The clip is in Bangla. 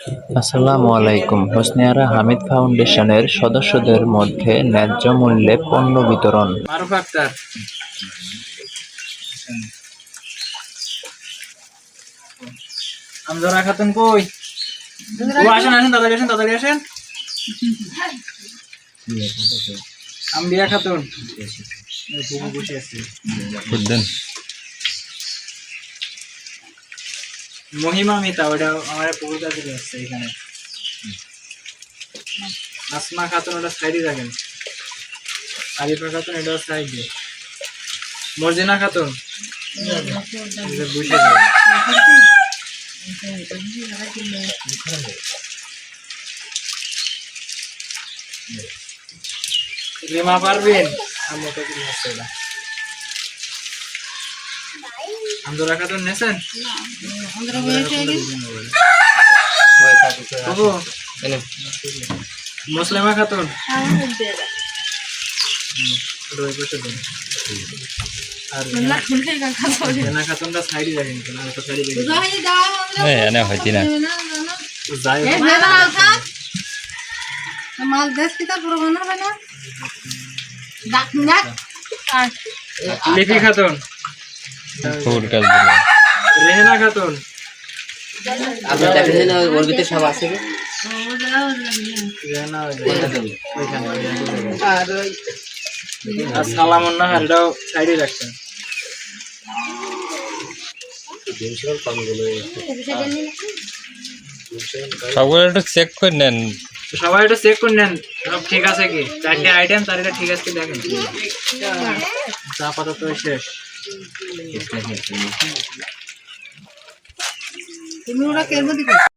আসসালামু আলাইকুম। হোসনিয়ারা হামিদ ফাউন্ডেশনের সদস্যদের মধ্যে ন্যায্য মূল্যে পণ্য বিতরণ। খাতুন কই? ও আসেন আসেন তাড়াতাড়ি আসেন তাড়াতাড়ি আসেন। আম্বিয়া খাতুন। বসে আছে মহিমা মিতা ওটা আমার পুকুর কাছে আসছে এখানে। আসমা খাতুন, ওটা সাইডে রাখেন আরিফা খাতুন এটা সাইডে মর্জিনা খাতুন। রিমা পারবেন আমরা তো কিছু হচ্ছে না আন্দোলা খাতুন নেছেন বাবু মুসলিমা খাতুন। হোক, মাল দেশ কিতা পুরো বানাবে না? ডাক ডাক লিপি খাতুন। ফুল কাজ দিল রেহেনা খাতুন। আপনি দেখেন না ওর ভিতরে সব আছে কি? আর সাইডে রাখছেন সবগুলো একটু চেক করে নেন। সবাই একটু চেক করে নেন সব ঠিক আছে কি? চারটে আইটেম চারটা ঠিক আছে কি দেখেন? চা পাতা তো শেষ। তুমি ওরা কেমন দিবে?